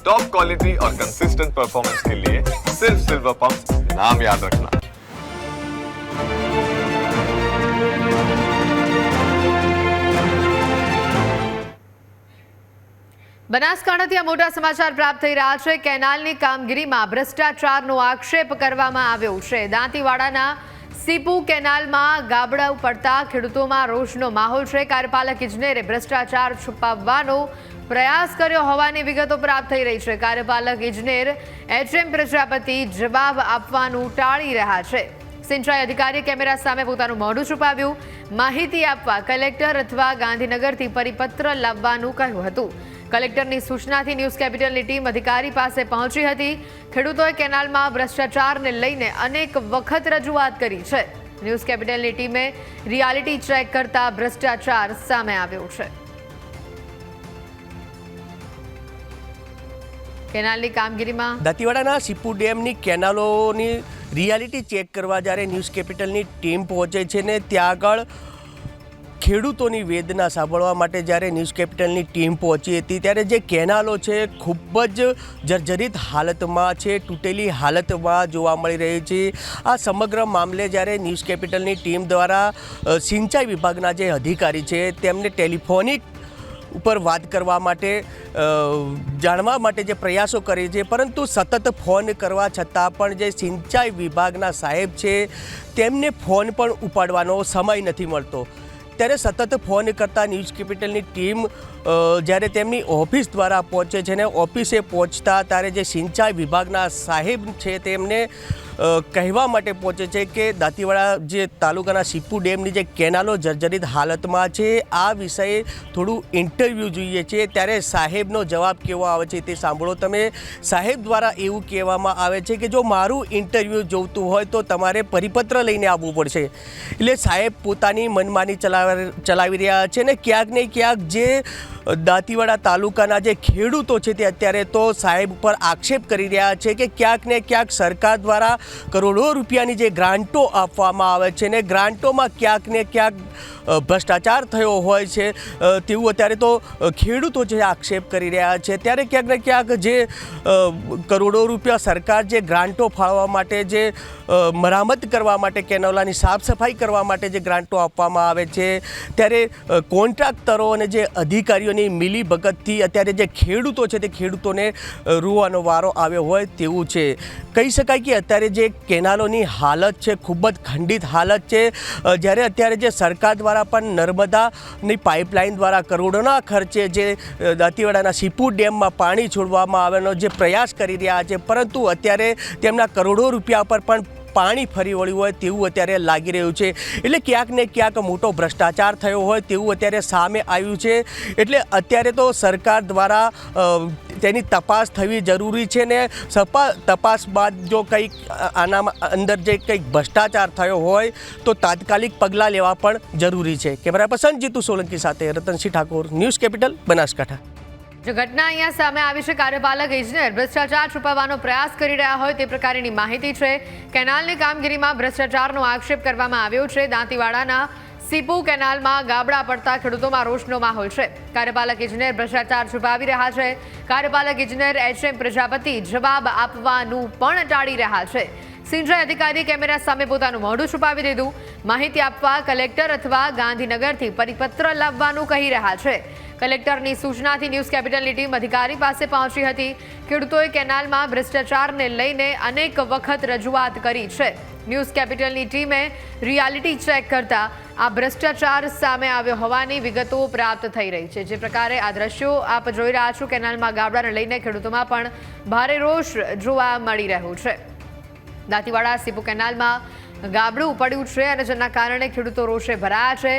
Top quality और consistent performance के लिए सिर्फ सिल्वर पंप नाम याद रखना બનાસકાંઠાથી આ મોટા સમાચાર પ્રાપ્ત થઈ રહ્યા છે કેનાલની કામગીરીમાં ભ્રષ્ટાચારનો આક્ષેપ કરવામાં આવ્યો છે દાંતીવાડાના સીપુ કેનાલમાં ગાબડા પડતા ખેડૂતોમાં રોષનો માહોલ છે કાર્યપાલક ઇજનેરે ભ્રષ્ટાચાર છુપાવવાનો પ્રયાસ કર્યો હોવાની વિગતો પ્રાપ્ત થઈ રહી છે. કાર્યપાલક ઇજનેર એચએમ પ્રજાપતિ જવાબ આપવાનું ટાળી રહ્યા છે. સિંચાઈ અધિકારી કેમેરા સામે પોતાનું મોઢું છુપાવ્યું. માહિતી આપવા કલેક્ટર અથવા ગાંધીનગરથી પરિપત્ર લાવવાનું કહ્યું હતું. કલેક્ટરની સૂચનાથી ન્યૂઝ કેપિટલની ટીમ અધિકારી પાસે પહોંચી હતી. ખેડૂતોએ કેનાલમાં ભ્રષ્ટાચારને લઈને અનેક વખત રજૂઆત કરી છે. ન્યૂઝ કેપિટલની ટીમે રિયાલિટી ચેક કરતા ભ્રષ્ટાચાર સામે આવ્યો છે. કેનાલની કામગીરીમાં? દાંતીવાડાના સીપુ ડેમની કેનાલોની રિયાલિટી ચેક કરવા જ્યારે ન્યૂઝ કેપિટલની ટીમ પહોંચે છે ને ત્યાં આગળ ખેડૂતોની વેદના સાંભળવા માટે જ્યારે ન્યૂઝ કેપિટલની ટીમ પહોંચી હતી, ત્યારે જે કેનાલો છે ખૂબ જ જર્જરિત હાલતમાં છે, તૂટેલી હાલતમાં જોવા મળી રહી છે. આ સમગ્ર મામલે જ્યારે ન્યૂઝ કેપિટલની ટીમ દ્વારા સિંચાઈ વિભાગના જે અધિકારી છે, તેમને ટેલિફોનિક ઉપર વાત કરવા માટે જાણવા માટે જે પ્રયાસો કરે છે, પરંતુ સતત ફોન કરવા છતાં પણ જે સિંચાઈ વિભાગના સાહેબ છે, તેમને ફોન પણ ઉપાડવાનો સમય નથી મળતો. ત્યારે સતત ફોન કરતાં ન્યૂઝ કેપિટલની ટીમ જ્યારે તેમની ઓફિસ દ્વારા પહોંચે છે ને ઓફિસે પહોંચતા ત્યારે જે સિંચાઈ વિભાગના સાહેબ છે તેમને કહેવા માટે પહોંચે છે કે દાંતીવાડા જે તાલુકાના સીપુ ડેમની જે કેનાલો જર્જરિત હાલતમાં છે, આ વિષયે થોડું ઇન્ટરવ્યૂ જોઈએ છે. ત્યારે સાહેબનો જવાબ કેવો આવે છે તે સાંભળો. તમે સાહેબ દ્વારા એવું કહેવામાં આવે છે કે જો મારું ઇન્ટરવ્યૂ જોઈતું હોય તો તમારે પરિપત્ર લઈને આવવું પડશે. એટલે સાહેબ પોતાની મનમાની ચલાવ, ચલાવી રહ્યા છે ને ક્યાંક ને ક્યાંક જે દાંતીવાડા તાલુકાના જે ખેડૂતો છે તે અત્યારે તો સાહેબ ઉપર આક્ષેપ કરી રહ્યા છે કે ક્યાંક ને ક્યાંક સરકાર દ્વારા કરોડો રૂપિયાની જે ગ્રાન્ટો આપવામાં આવે છે ને ગ્રાન્ટોમાં ક્યાંક ને ક્યાંક ભ્રષ્ટાચાર થયો હોય છે તેવું અત્યારે તો ખેડૂતો જે આક્ષેપ કરી રહ્યા છે. ત્યારે ક્યાંક ને ક્યાંક જે કરોડો રૂપિયા સરકાર જે ગ્રાન્ટો ફાળવા માટે જે મરામત કરવા માટે કેનોલાની સાફ સફાઈ કરવા માટે જે ગ્રાન્ટો આપવામાં આવે છે, ત્યારે કોન્ટ્રાક્ટરો અને જે અધિકારીઓની મિલી ભગતથી અત્યારે જે ખેડૂતો છે તે ખેડૂતોને રૂવાનો વારો આવ્યો હોય તેવું છે. કહી શકાય કે અત્યારે જે કેનાલોની હાલત છે, ખૂબ જ ખંડિત હાલત છે. જ્યારે અત્યારે જે સરકાર દ્વારા પણ નર્મદાની પાઇપલાઇન દ્વારા કરોડોના ખર્ચે જે દાંતીવાડાના સીપુ ડેમમાં પાણી છોડવામાં આવવાનો જે પ્રયાસ કરી રહ્યા છે, પરંતુ અત્યારે તેમના કરોડો રૂપિયા પર પણ પાણી ફરી વળ્યું હોય તેવું અત્યારે લાગી રહ્યું છે. એટલે ક્યાંક ને ક્યાંક મોટો ભ્રષ્ટાચાર થયો હોય તેવું અત્યારે સામે આવ્યું છે. એટલે અત્યારે તો સરકાર દ્વારા તેની તપાસ થવી જરૂરી છે ને સપા, તપાસ બાદ જો કંઈક આનામાં અંદર જે કંઈક ભ્રષ્ટાચાર થયો હોય તો તાત્કાલિક પગલાં લેવા પણ જરૂરી છે. કેમેરા પસંદ જીતુ સોલંકી સાથે રતનસિંહ ઠાકોર, ન્યૂઝ કેપિટલ, બનાસકાંઠા. જો ઘટના અહીંયા સામે આવી છે, કાર્યપાલક ઇજનેર ભ્રષ્ટાચાર છુપાવવાનો પ્રયાસ કરી રહ્યા હોય તે પ્રકારની માહિતી છે. કેનાલની કામગીરીમાં ભ્રષ્ટાચારનો આક્ષેપ કરવામાં આવ્યો છે. દાંતીવાડાના સીપુ કેનાલમાં ગાબડા પડતા ખેડૂતોમાં રોષનો માહોલ છે. કાર્યપાલક ઇજનેર ભ્રષ્ટાચાર છુપાવી રહ્યા છે. કાર્યપાલક ઇજનેર એચ એમ પ્રજાપતિ જવાબ આપવાનું પણ ટાળી રહ્યા છે. સિંચાઈ અધિકારી કેમેરા સામે પોતાનું મોઢું છુપાવી દીધું. માહિતી આપવા કલેક્ટર અથવા ગાંધીનગરથી પરિપત્ર લાવવાનું કહી રહ્યા છે. કલેક્ટરની સૂચનાથી ન્યૂઝ કેપિટલની ટીમ અધિકારી પાસે પહોંચી હતી. ખેડૂતોએ કેનાલમાં ભ્રષ્ટાચારને લઈને અનેક વખત રજૂઆત કરી છે. ન્યૂઝ કેપિટલની ટીમે રિયાલિટી ચેક કરતા આ ભ્રષ્ટાચાર સામે આવ્યો હોવાની વિગતો પ્રાપ્ત થઈ રહી છે. જે પ્રકારે આ દ્રશ્યો આપ જોઈ રહ્યા છો, કેનાલમાં ગાબડાને લઈને ખેડૂતોમાં પણ ભારે રોષ જોવા મળી રહ્યો છે. દાંતીવાડા, સીપુ કેનાલમાં ગાબડું પડ્યું છે અને જેના કારણે ખેડૂતો રોષે ભરાયા છે.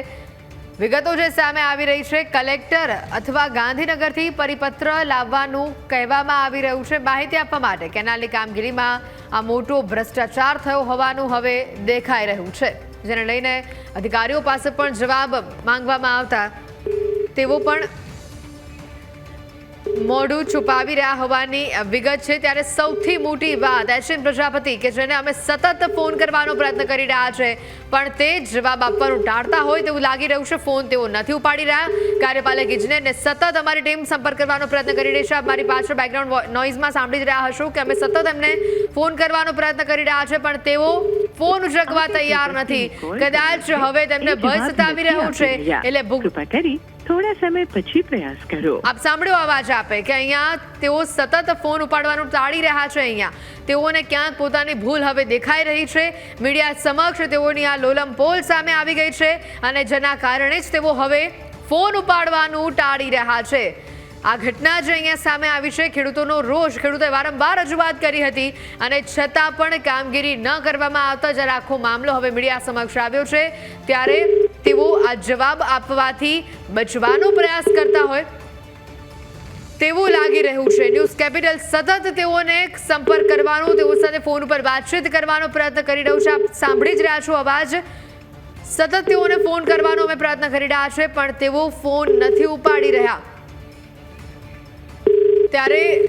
વિગતો જે સામે આવી રહી છે, કલેક્ટર અથવા ગાંધીનગરથી પરિપત્ર લાવવાનું કહેવામાં આવી રહ્યું છે. માહિતી આપવા માટે કેનાલની કામગીરીમાં આ મોટો ભ્રષ્ટાચાર થયો હોવાનું હવે દેખાઈ રહ્યું છે. જેને લઈને અધિકારીઓ પાસે પણ જવાબ માંગવામાં આવતા તેવો પણ મોઢું છુપાવી રહ્યા હોવાની વિગત છે. ત્યારે સૌથી મોટી વાત એશિયન પ્રજાપતિ કે જેને અમે સતત ફોન કરવાનો પ્રયત્ન કરી રહ્યા છે પણ તે જવાબ આપવાનું ટાળતા હોય તેવું લાગી રહ્યું છે. ફોન તેઓ નથી ઉપાડી રહ્યા. કાર્યપાલક ઇજનેરને સતત અમારી ટીમ સંપર્ક કરવાનો પ્રયત્ન કરી રહી છે. આપ મારી પાછળ બેકગ્રાઉન્ડ નોઇઝમાં સાંભળી રહ્યા હશો કે અમે સતત એમને ફોન કરવાનો પ્રયત્ન કરી રહ્યા છે પણ તેઓ ફોન ઉજકવા તૈયાર નથી. કદાચ હવે તેમને ભય સતાવી રહ્યું છે. એટલે ભૂખ થોડા સમય પછી પ્રયાસ કરો. આપ સાંભળ્યો અવાજ આપે કે અહીંયા તેઓ સતત ફોન ઉપાડવાનું ટાળી રહ્યા છે અહીંયા. તેઓને ક્યાંક પોતાની ભૂલ હવે દેખાઈ રહી છે. મીડિયા સમક્ષ તેઓની આ લોલમ પોલ સામે આવી ગઈ છે અને જેના કારણે જ તેઓ હવે ફોન ઉપાડવાનું ટાળી રહ્યા છે. આ ઘટના જે અહીંયા સામે આવી છે, ખેડૂતોનો રોષ. ખેડૂતોએ વારંવાર રજૂઆત કરી હતી અને છતાં પણ કામગીરી ન કરવામાં આવતા જ્યારે આખો મામલો હવે મીડિયા સમક્ષ આવ્યો છે, ત્યારે તેઓ આ જવાબ આપવાથી બચવાનો પ્રયાસ કરતા હોય. તેવું લાગી રહ્યું છે. ન્યૂઝ કેપિટલ સતત તેઓને સંપર્ક કરવાનો, તેઓ સાથે ફોન ઉપર વાતચીત કરવાનો પ્રયત્ન કરી રહ્યું છે. આપ સાંભળી જ રહ્યા છો અવાજ. સતત તેઓને ફોન કરવાનો અમે પ્રયત્ન કરી રહ્યા છે, પણ તેઓ ફોન નથી ઉપાડી રહ્યા. ત્યારે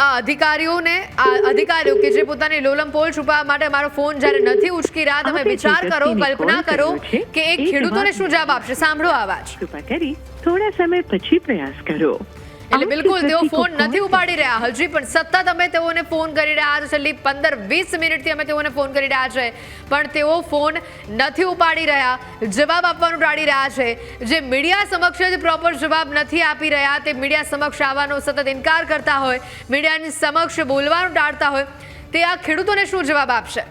આ અધિકારીઓને આ અધિકારીઓ કે જે પોતાની લોલમ પોલ છુપાવવા માટે અમારો ફોન જ્યારે નથી ઉચકી રહ્યા તમે વિચાર કરો કલ્પના કરો કે એક ખેડૂતોને શું જવાબ આપશે? સાંભળો આ અવાજ કૃપા કરી થોડા સમય પછી પ્રયાસ કરો. એટલે બિલકુલ તેઓ ફોન નથી ઉપાડી રહ્યા. હજી પણ સતત અમે તેઓને ફોન કરી રહ્યા છે. છેલ્લી પંદર વીસ મિનિટથી અમે તેઓને ફોન કરી રહ્યા છે. પણ તેઓ ફોન નથી ઉપાડી રહ્યા. જવાબ આપવાનું ટાળી રહ્યા છે. જે મીડિયા સમક્ષ જ પ્રોપર જવાબ નથી આપી રહ્યા તે મીડિયા સમક્ષ આવવાનો સતત ઇનકાર કરતા હોય. મીડિયાની સમક્ષ બોલવાનું ટાળતા હોય. તે આ ખેડૂતોને શું જવાબ આપશે?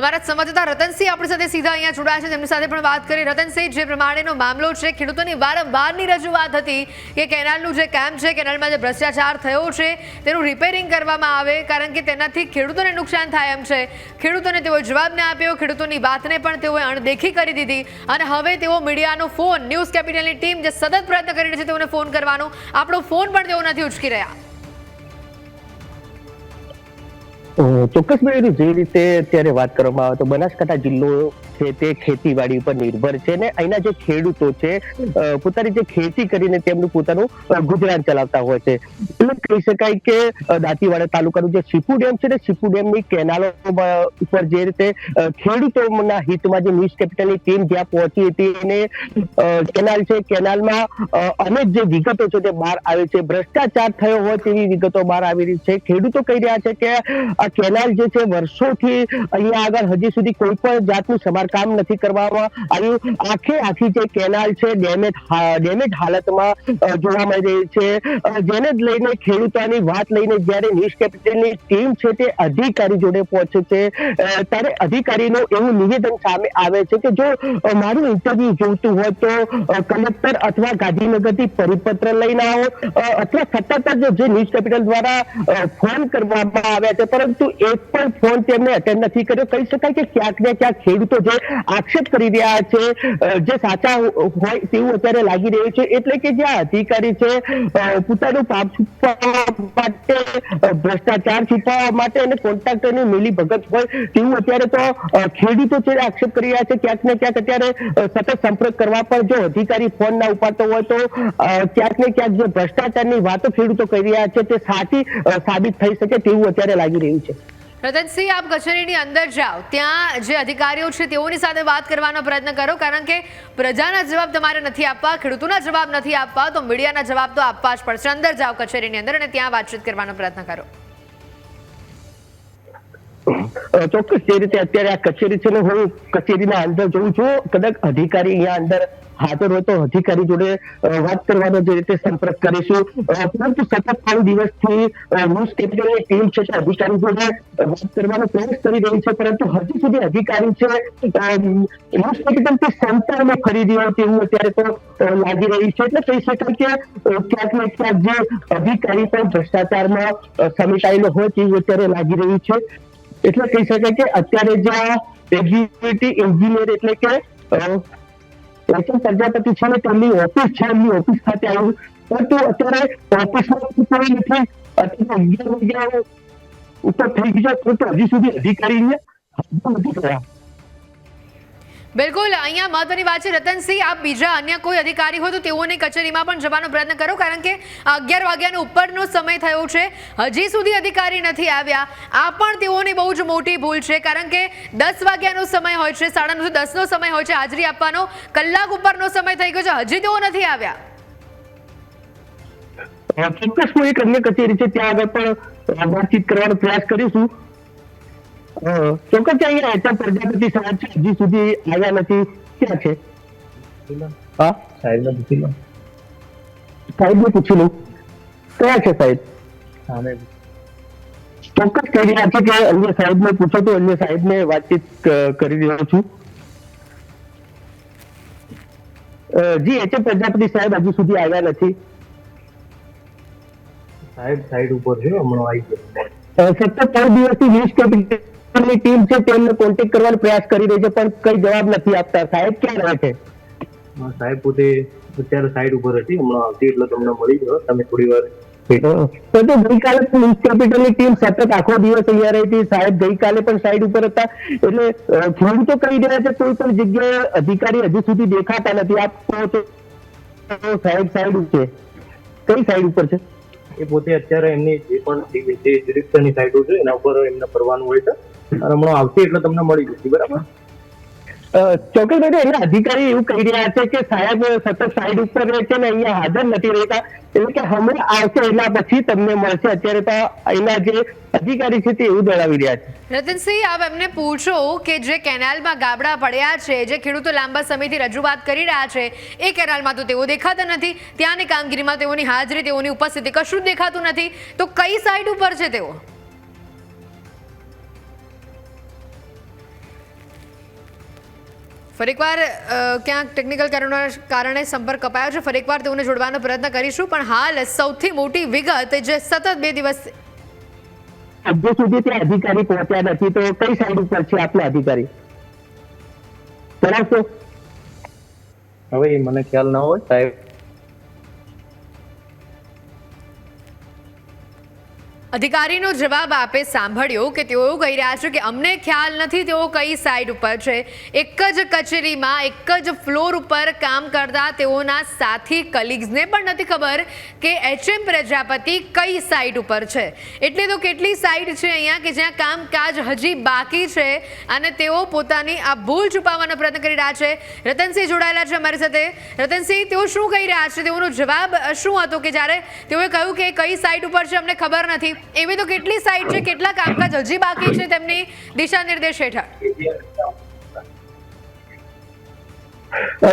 અમારા સંવાદદાતા રતનસિંહ આપણી સાથે સીધા અહીંયા જોડાયા છે. તેમની સાથે પણ વાત કરી. રતનસિંહ, જે પ્રમાણેનો મામલો છે, ખેડૂતોની વારંવારની રજૂઆત હતી કે કેનાલનું જે કેમ્પ છે, કેનાલમાં જે ભ્રષ્ટાચાર થયો છે, તેનું રિપેરિંગ કરવામાં આવે કારણ કે તેનાથી ખેડૂતોને નુકસાન થાય એમ છે. ખેડૂતોને તેઓ જવાબ ન આપ્યો. ખેડૂતોની વાતને પણ તેઓએ અણદેખી કરી દીધી. અને હવે તેઓ મીડિયાનો ફોન, ન્યૂઝ કેપિટલની ટીમ જે સતત પ્રયત્ન કરી રહી છે, તેઓને ફોન કરવાનો. આપણો ફોન પણ તેઓ નથી ઉચકી રહ્યા. ચોક્કસ મેળવી જે રીતે અત્યારે વાત કરવામાં આવે તો બનાસકાંઠા જિલ્લો છે તે ખેતીવાડી ઉપર નિર્ભર છે ને અહીંના જે ખેડૂતો છે પોતાની જે ખેતી કરીને તેમનું પોતાનું ગુજરાન ચલાવતા હોય છે. એટલે કહી શકાય કે દાંતીવાડા તાલુકાનું જે સીપુ ડેમ છે ને સીપુ ડેમની કેનાલો ઉપર જે રીતે ખેડૂતોના હિતમાં જે ન્યૂઝ કેપિટલની ટીમ જ્યાં પહોંચી હતી એને કેનાલ છે, કેનાલમાં અનેક જે વિગતો છે તે બહાર આવે છે. ભ્રષ્ટાચાર થયો હોય તેવી વિગતો બહાર આવી રહી છે. ખેડૂતો કહી રહ્યા છે કે આ કેનાલ જે છે, વર્ષોથી અહીંયા આગળ હજી સુધી કોઈ પણ જાતનું સમારકામ નથી કરવામાં આવ્યું. આખે આખી જે કેનાલ છે, ડેમેજ ડેમેજ હાલતમાં જોવા મળી રહી છે. જેને લઈને ખેડૂતોની વાત લઈને જ્યારે ન્યૂઝ કેપિટલની ટીમ છે તે અધિકારી જોડે પહોંચે છે ત્યારે અધિકારીનું એવું નિવેદન સામે આવે છે કે જો મારું ઇન્ટરવ્યુ જોઈતું હોય તો કલેક્ટર અથવા ગાંધીનગરથી પરિપત્ર લઈને આવો. અથવા સતત જ જે ન્યૂઝ કેપિટલ દ્વારા ફોન કરવામાં આવ્યા છે. પરંતુ એક પણ ફોન તેમને અટેન્ડ નથી કર્યો. કહી શકાય કે ક્યાંક ને ક્યાંક ખેડૂતો જે આક્ષેપ કરી રહ્યા છે જે સાચા હોય તેવું અત્યારે લાગી રહ્યું છે. એટલે કે જે અધિકારી છે પોતાનું પાપ છુપાવવા માટે ભ્રષ્ટાચાર છુપાવવા માટે અને કોન્ટ્રાક્ટરની મિલી ભગત હોય તેવું અત્યારે તો ખેડૂતો છે આક્ષેપ કરી રહ્યા છે, ક્યાંક ને ક્યાંક અત્યારે સતત સંપર્ક કરવા પણ જો અધિકારી ફોન ના ઉપાડતો હોય તો ક્યાંક ને ક્યાંક જે ભ્રષ્ટાચારની વાતો ખેડૂતો કરી રહ્યા છે તે સાચી સાબિત થઈ શકે તેવું અત્યારે લાગી રહ્યું છે. રતનસિંહ, આપ કચેરીની અંદર જાઓ. ત્યાં જે અધિકારીઓ છે, તેઓની સાથે વાત કરવાનો પ્રયત્ન કરો, કારણ કે પ્રજાના જવાબ તમારે નથી આપવા, ખેડૂતોના જવાબ નથી આપવા, તો મીડિયાના જવાબ તો આપવા જ પડશે. અંદર જાઓ કચેરીની અંદર અને ત્યાં વાતચીત કરવાનો પ્રયત્ન કરો. ચોક્કસ જે રીતે અત્યારે આ કચેરી છે ને હું કચેરીના અંદર જોઉં છું, કદાચ અધિકારી અહીંયા અંદર હાજર હોય તો અધિકારી જોડે વાત કરવાનો જે રીતે સંપર્ક કરીશું. પરંતુ સતત ત્રણ દિવસથી ન્યૂઝ કેપિટલની ટીમ છે તે અધિકારી જોડે વાત કરવાનો પ્રયાસ કરી રહી છે, પરંતુ હજી સુધી અધિકારી છે ન્યૂઝ કેપિટલથી સંપર્કમાં ખરીદી હોય તેવું અત્યારે તો લાગી રહ્યું છે. એટલે કહી શકાય કે ક્યાંક ને ક્યાંક જે અધિકારી પણ ભ્રષ્ટાચારમાં સમેટાયેલો હોય તેવું અત્યારે લાગી રહ્યું છે. એટલે કહી શકાય કે અત્યારે જે આ એક્ઝિક્યુટિવ એન્જિનિયર એટલે કે અ, એસએમ પ્રજાપતિ છે ને તેમની ઓફિસ છે એમની ઓફિસ ખાતે આવ્યું પરંતુ અત્યારે ઓફિસમાં કોઈ નથી. અત્યારે અગિયાર વાગ્યા ઉપર થઈ ગયા પરંતુ હજી સુધી અધિકારીને હાજર નથી થયા. બિલકુલ, અહીંયા મહત્વની વાત છે રતનસિંહ. આપ બીજા અન્ય કોઈ અધિકારી હોય તો તેઓને કચેરીમાં પણ જવાનો પ્રયત્ન કરો, કારણ કે અગિયાર વાગ્યાનો ઉપરનો સમય થયો છે. હજી સુધી અધિકારી નથી આવ્યા. આ પણ તેઓની બહુ જ મોટી ભૂલ છે, કારણ કે દસ વાગ્યાનો સમય હોય છે, સાડા નવથી દસનો સમય હોય છે, હાજરી આપવાનો. કલાક ઉપરનો સમય થઈ ગયો છે, હજી તેઓ નથી આવ્યા. ચોક્કસ હું એક અન્ય કચેરી છે, ત્યાં આગળ પણ વાતચીત કરવાનો પ્રયાસ કરીશું. ચોક્કસ અહીંયા એચઆર પ્રજાપતિ સાહેબ છે હજી સુધી આવ્યા નથી. ક્યાં છે? હા? સાહેબને પૂછી લો સાહેબને પૂછી લઉં કયા છે સાહેબ? ચોક્કસ કહી રહ્યા છે કે અન્ય સાહેબને પૂછો તો અન્ય સાહેબને વાતચીત કરી રહ્યો છું. જી એચ પ્રજાપતિ સાહેબ હજુ સુધી આવ્યા નથી. સાહેબ સાઈડ ઉપર છે હમણાં આવી ગયો. સતત ત્રણ દિવસથી ન્યૂઝ કેપિટલની ટીમ છે તેમને કોન્ટેક્ટ કરવાનો પ્રયાસ કરી રહી છે પણ કઈ જવાબ નથી આપતા. સાહેબ ક્યાં રહે છે? સાહેબ પોતે અત્યારે સાઈડ ઉપર હતી હમણાં આવતી એટલે તમને મળી ગયો. તમે થોડી વાર તો તો ગઈકાલે પણ ન્યૂઝ કેપિટલની ટીમ સતત આખો દિવસ અહીંયા રહી હતી. સાહેબ ગઈકાલે પણ સાઈડ ઉપર હતા. એટલે અ, ખેડૂતો કહી રહ્યા છે કોઈ પણ જગ્યાએ અધિકારી હજુ સુધી દેખાતા નથી. આપ કહો છો તો સાહેબ સાઈડ ઉપર છે. કઈ સાઈડ ઉપર છે? એ પોતે અત્યારે એમની જે પણ જે ડિરેક્ટરની સાઈડો છે એના ઉપર એમને ફરવાનું હોય છે. હમણાં આવશે એટલે તમને મળી જશે બરાબર? ચોક્કસ ચોક્કસભાઈ એના અધિકારી એવું કહી રહ્યા છે કે સાહેબ સતત સાઈડ ઉપર રહે છે ને અહીંયા હાજર નથી રહેતા એટલે કે હમણાં આવશે એના પછી તમને મળશે. અત્યારે તો એના જે અધિકારી છે તે એવું જણાવી રહ્યા છે. રતનસિંહ આપ એમને પૂછો કે જે કેનાલમાં ગાબડા પડ્યા છે જે ખેડૂતો લાંબા સમયથી રજૂઆત કરી રહ્યા છે એ કેનાલમાં તો તેઓ દેખાતા નથી. ત્યાંની કામગીરીમાં તેઓની હાજરી તેઓની ઉપસ્થિતિ કશું જ દેખાતું નથી. તો કઈ સાઈડ ઉપર છે તેઓ? ફરી એકવાર ક્યાંક ટેકનિકલ કારણોના કારણે સંપર્ક કપાયો છે. ફરી એકવાર તેઓને જોડવાનો પ્રયત્ન કરીશું પણ હાલ સૌથી મોટી વિગત જે સતત બે દિવસ હજુ સુધી ત્યાં અધિકારી પહોંચ્યા નથી તો કઈ સાઈડ ઉપર છે આપના અધિકારી? બરાબર હવે મને ખ્યાલ ના હોય સાહેબ. અધિકારીનો જવાબ આપે સાંભળ્યો કે તેઓ એવું કહી રહ્યા છે કે અમને ખ્યાલ નથી તેઓ કઈ સાઈડ ઉપર છે. એક જ કચેરીમાં એક જ ફ્લોર ઉપર કામ કરતા તેઓના સાથી કલીગ્સને પણ નથી ખબર કે એચએમ પ્રજાપતિ કઈ સાઈડ ઉપર છે. એટલે તો કેટલી સાઈડ છે અહીંયા કે જ્યાં કામકાજ હજી બાકી છે અને તેઓ પોતાની આ ભૂલ છુપાવવાનો પ્રયત્ન કરી રહ્યા છે. રતનસિંહ જોડાયેલા છે અમારી સાથે. રતનસિંહ, તેઓ શું કહી રહ્યા છે? તેઓનો જવાબ શું હતો કે જ્યારે તેઓએ કહ્યું કે કઈ સાઈડ ઉપર છે અમને ખબર નથી. એવી તો કેટલી સાઈડ છે, કેટલા કામકાજ હજી બાકી છે તેમની દિશા નિર્દેશ હેઠળ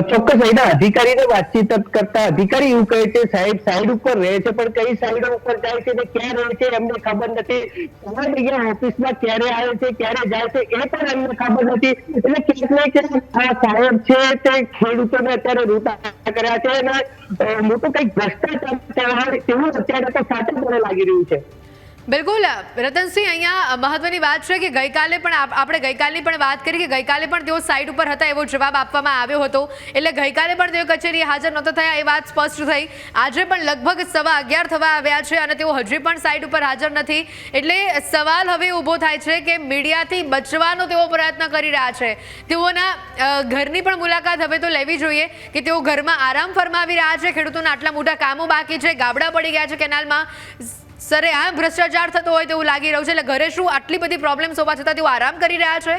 ચોક્કસ, અહીંના અધિકારીને વાતચીત કરતા અધિકારી એવું કહે છે, સાહેબ સાઈડ ઉપર રહે છે, પણ કઈ સાઈડ ઉપર જાય છે ને ક્યાં રહે છે, એમને ખબર નથી. તમારી જગ્યા ઓફિસમાં ક્યારે આવે છે, ક્યારે જાય છે, એ પણ એમને ખબર નથી. એટલે ક્યાંક ને ક્યાંક સાહેબ છે તે ખેડૂતોને અત્યારે રૂટા કર્યા છે અને મોટું કંઈક ભ્રષ્ટાચાર તેવું અત્યારે તો સાચું મને લાગી રહ્યું છે. બિલકુલ. રતનસિંહ, અહીંયા મહત્વની વાત છે કે ગઈકાલે પણ આપણે ગઈકાલની પણ વાત કરી કે ગઈકાલે પણ તેઓ સાઇટ ઉપર હતા એવો જવાબ આપવામાં આવ્યો હતો. એટલે ગઈકાલે પણ તેઓ કચેરીએ હાજર નહોતા થયા, એ વાત સ્પષ્ટ થઈ. આજે પણ લગભગ સવા અગિયાર થવા આવ્યા છે અને તેઓ હજી પણ સાઇટ ઉપર હાજર નથી. એટલે સવાલ હવે ઊભો થાય છે કે મીડિયાથી બચવાનો તેઓ પ્રયત્ન કરી રહ્યા છે. તેઓના ઘરની પણ મુલાકાત હવે તો લેવી જોઈએ કે તેઓ ઘરમાં આરામ ફરમાવી રહ્યા છે. ખેડૂતોના આટલા મોટા કામો બાકી છે. ગાબડા પડી ગયા છે કેનાલમાં. સરે આ ભ્રષ્ટાચાર થતો હોય તેવું લાગી રહ્યું છે. એટલે ઘરે શું આટલી બધી પ્રોબ્લેમ્સ હોવા છતાં તેઓ આરામ કરી રહ્યા છે?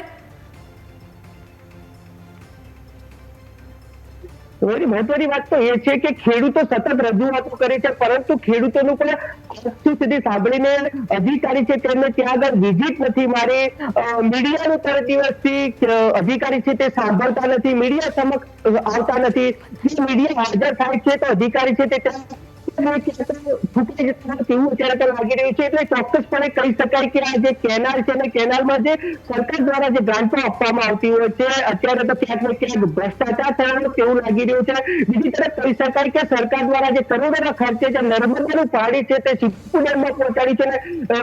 મહત્વની વાત તો એ છે કે ખેડૂતો સતત રજૂઆતો કરે છે, પરંતુ ખેડૂતોનું પણ આજ સુધી સાંભળીને અધિકારી છે તેમને ત્યાં આગળ વિઝિટ નથી મારી. મીડિયાનું ત્રણ દિવસથી અધિકારી છે તે સાંભળતા નથી, મીડિયા સમક્ષ આવતા નથી. મીડિયા હાજર થાય છે, તો અધિકારી છે તે ત્યાં તેવું અત્યારે લાગી રહ્યું છે. એટલે ચોક્કસપણે કહી શકાય કે સરકાર દ્વારા જે ગ્રાન્ટો આપવામાં હોય છે, અત્યારે તો જે કરોડોના ખર્ચે પાણી છે તે સિદ્ધપુર ડેમમાં પહોંચાડી છે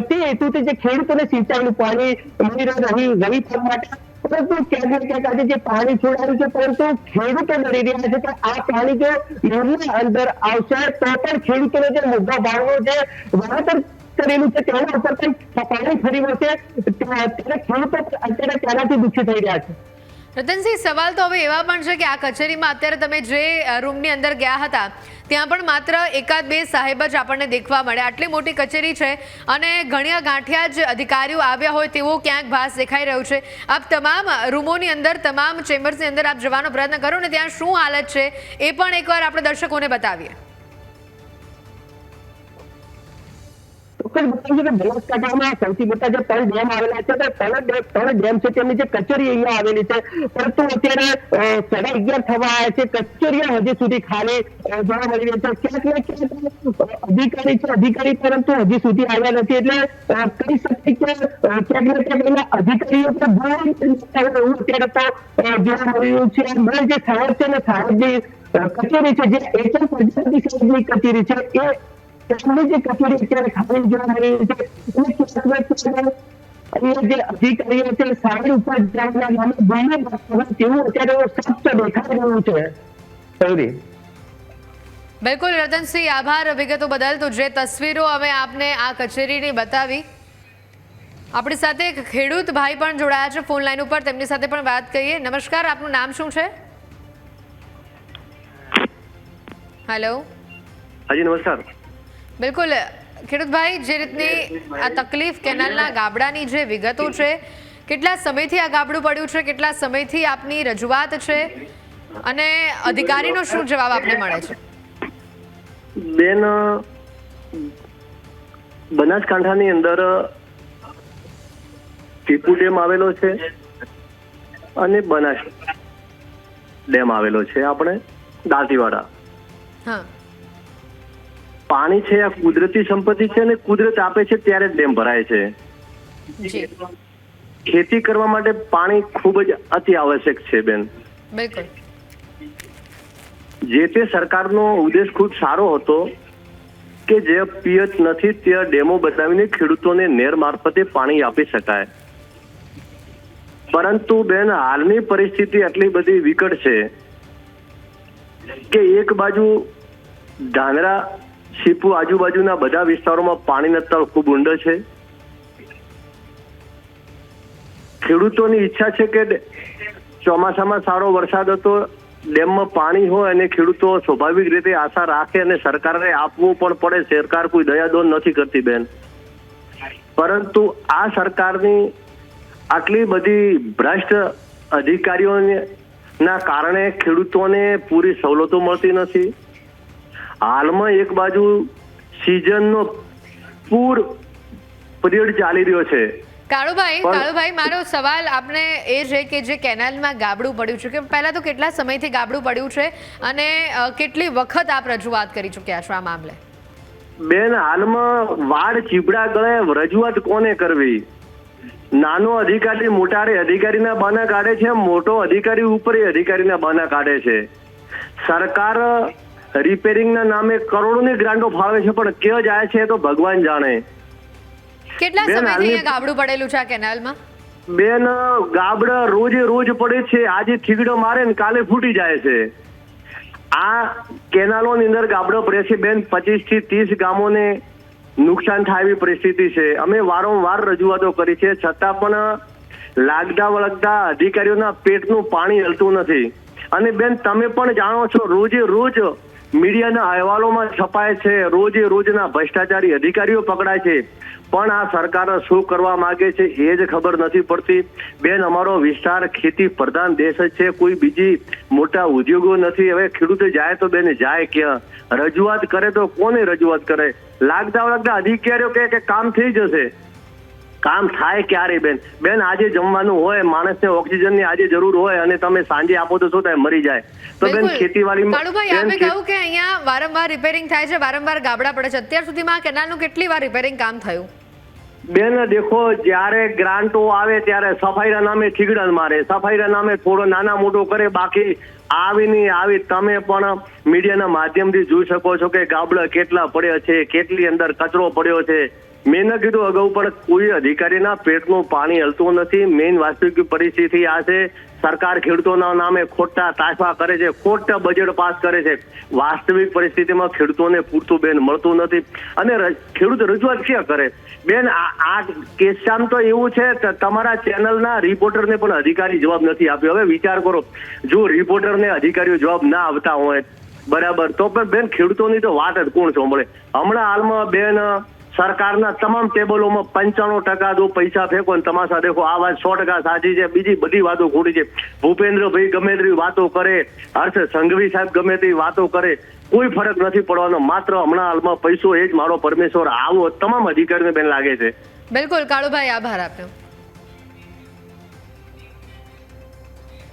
તે હેતુથી જે ખેડૂતોને સિંચાઈનું પાણી મળી રહ્યું રવિ માટે પરંતુ ક્યાંક ક્યાંક આજે જે પાણી છોડાયું છે, પરંતુ ખેડૂતો ડરી રહ્યા છે કે આ પાણી જો નદીના અંદર આવશે, તો પણ ખેડૂતોનો જે મુદ્દો ભાવનો છે વાવેતર કરેલું છે, તેના ઉપર કંઈક પાણી ફરી વળશે. ત્યારે ખેડૂતો અત્યારે તેનાથી દુઃખી થઈ રહ્યા છે. રતનસિંહ, સવાલ તો હવે એવા પણ છે કે આ કચેરીમાં અત્યારે તમે જે રૂમની અંદર ગયા હતા, ત્યાં પણ માત્ર એકાદ બે સાહેબ જ આપણને દેખવા મળે આટલી મોટી કચેરી છે અને ઘણા ગાંઠિયા જ અધિકારીઓ આવ્યા હોય તેવો ક્યાંક ભાસ દેખાઈ રહ્યો છે. આપ તમામ રૂમોની અંદર, તમામ ચેમ્બર્સની અંદર આપ જવાનો પ્રયત્ન કરો ને ત્યાં શું હાલત છે એ પણ એકવાર આપણે દર્શકોને બતાવીએ. અધિકારી છે, અધિકારી પરંતુ હજી સુધી આવ્યા નથી. એટલે કહી શકાય કે ક્યાંક ને અધિકારીઓ એવું અત્યારે તો જોવા મળી રહ્યું છે. મને જે સાહેબ છે ને સાહેબની જે કચેરી છે, જે એચએસ પ્રજાપતિ કચેરી છે, એ તેમની જે કચેરી અત્યારે ખાલી જોવા મળી રહી છે અને જે અધિકારીઓ છે સાહેબ ઉપર જવાના નામે બંને તેવું અત્યારે સ્પષ્ટ દેખાઈ રહ્યું છે. સૌરી બિલકુલ રતનસિંહ આભાર વિગતો બદલ. તો જે તસવીરો અમે આપને આ કચેરીની બતાવી આપણી સાથે એક ખેડૂત ભાઈ પણ જોડાયા છે ફોન લાઈન ઉપર. તેમની સાથે પણ વાત કરીએ. નમસ્કાર આપનું નામ શું છે? હેલો હાજી નમસ્કાર. બિલકુલ. ખેડૂતભાઈ જે રીતની આ તકલીફ કેનાલના ગાબડાની જે વિગતો છે કેટલા સમયથી આ ગાબડું પડ્યું છે કેટલા સમયથી આપની રજૂઆત છે અને અધિકારીનો શું જવાબ આપને મળે છે? બેન બનાસકાંઠાની અંદર ટીપુ ડેમ આવેલો છે અને બનાસ ડેમ આવેલો છે આપણે દાંતીવાડા. હા. પાણી છે આ કુદરતી સંપત્તિ છે અને કુદરત આપે છે ત્યારે જ ડેમ ભરાય છે. ખેતી કરવા માટે પાણી ખૂબ જ અતિ આવશ્યક છે બેન. બિલકુલ. જે તે સરકારનો ઉદ્દેશ ખૂબ સારો હતો કે જે પિયત નથી ત્યાં ડેમો બનાવીને ખેડૂતોને નેર મારફતે પાણી આપી શકાય. પરંતુ બેન હાલની પરિસ્થિતિ આટલી બધી વિકટ છે કે એક બાજુ ધાંગરા સીપુ આજુબાજુના બધા વિસ્તારોમાં પાણીના તળ ખૂબ ઊંડો છે. ખેડૂતોની ઈચ્છા છે કે ચોમાસામાં સારો વરસાદ હતો, ડેમમાં પાણી હોય અને ખેડૂતો સ્વાભાવિક રીતે આશા રાખે અને સરકારને આપવું પણ પડે, સરકાર કોઈ દયાદોન નથી કરતી બેન. પરંતુ આ સરકારની આટલી બધી ભ્રષ્ટ અધિકારીઓને કારણે ખેડૂતોને પૂરી સવલતો મળતી નથી. હાલમાં એક બાજુ સિઝનનો પૂર પિરિયડ ચાલી રહ્યો છે. કાળુભાઈ કાળુભાઈ મારો સવાલ આપને એ છે કે જે કેનાલમાં ગાબડું પડ્યું છે કે પહેલા તો કેટલા સમયથી ગાબડું પડ્યું છે અને કેટલી વખત આપ રજૂઆત કરી ચૂક્યા છો આ મામલે? બેન હાલમાં વાડ ચીબડા ગળે રજૂઆત કોને કરવી? નાનો અધિકારી મોટારે અધિકારીના બાના કાઢે છે મોટો અધિકારી ઉપર એ અધિકારીના બાના કાઢે છે. સરકાર રિપેરિંગના નામે કરોડોની ગ્રાન્ટો ફાળવે છે પણ ક્યાં જાય છે તો ભગવાન જાણે. કેટલા સમયથી ગાબડું પડેલું છે આ કેનાલમાં? બેન ગાબડા રોજે રોજ પડે છે આજે થીગડો મારે ને કાલે ફૂટી જાય છે. આ કેનાલોની અંદર ગાબડો પડે છે બેન પચીસથી ત્રીસ ગામોને નુકસાન થાય એવી પરિસ્થિતિ છે. અમે વારંવાર રજૂઆતો કરી છે છતાં પણ લાગતા વળગતા અધિકારીઓના પેટનું પાણી હલતું નથી. અને બેન તમે પણ જાણો છો રોજે રોજ મીડિયાના અહેવાલોમાં છપાય છે, રોજે રોજના ભ્રષ્ટાચારી અધિકારીઓ પકડાય છે. પણ આ સરકાર શું કરવા માંગે છે એ જ ખબર નથી પડતી. બેન, અમારો વિસ્તાર ખેતી પ્રધાન દેશ જ છે, કોઈ બીજી મોટા ઉદ્યોગો નથી. હવે ખેડૂતે જાય તો બેન જાય ક્યાં રજૂઆત કરે તો કોને રજૂઆત કરે? લાગતા લાગતા અધિકારીઓ કે કામ થઈ જશે. કામ થાય ક્યારે બેન? બેન આજે જમવાનું હોય માણસને ઓક્સિજનની આજે જરૂર હોય અને તમે સાંજે આપો તો શું થાય? મરી જાય. તો બેન. ખેતીવાડીમાં કાળુભાઈ આપે કહ્યું કે અહીંયા વારંવાર રિપેરિંગ થાય છે વારંવાર ગાબડા પડે છે. અત્યાર સુધીમાં કેનાલનું કેટલી વાર રિપેરિંગ કામ થયું? બેન દેખો જ્યારે ગ્રાન્ટો આવે ત્યારે સફાઈના નામે ઠીગડા મારે. સફાઈના નામે થોડો નાના મોટો કરે બાકી આવી નહીં આવી. તમે પણ મીડિયાના માધ્યમથી જોઈ શકો છો કે ગાબડા કેટલા પડ્યા છે કેટલી અંદર કચરો પડ્યો છે. મેં કીધું અગાઉ, પણ કોઈ અધિકારીના પેટનું પાણી હલતું નથી. મેઇન વાસ્તવિક પરિસ્થિતિ આ છે. સરકાર ખેડૂતોના નામે ખોટા તાફા કરે છે, ખોટા બજેટ પાસ કરે છે. વાસ્તવિક પરિસ્થિતિમાં ખેડૂતોને પૂરતું બેન મળતું નથી. અને ખેડૂત રજૂઆત ક્યાં કરે? બેન, આ કેસ કેસામ તો એવું છે કે તમારા ચેનલના રિપોર્ટરને પણ અધિકારી જવાબ નથી આપ્યો. હવે વિચાર કરો, જો રિપોર્ટરને અધિકારીઓ જવાબ ના આવતા હોય, બરાબર, તો પણ બેન ખેડૂતોની તો વાત જ કોણ સાંભળે? હમણાં હાલમાં બેન સરકારના તમામ ટેબલોમાં પંચાણું ટકા જો પૈસા ફેંકો ને તમાશા દેખો, આ વાત સો ટકા સાચી છે. બીજી બધી વાતો ખોટી છે. ભૂપેન્દ્રભાઈ ગમે તેવી વાતો કરે, હર્ષ સંઘવી સાહેબ ગમે તેવી વાતો કરે, કોઈ ફરક નથી પડવાનો. માત્ર હમણાં હાલમાં પૈસો એ જ મારો પરમેશ્વર આવો. તમામ અધિકારીને બેન લાગે છે. બિલકુલ, કાળુભાઈ, આભાર આપનો.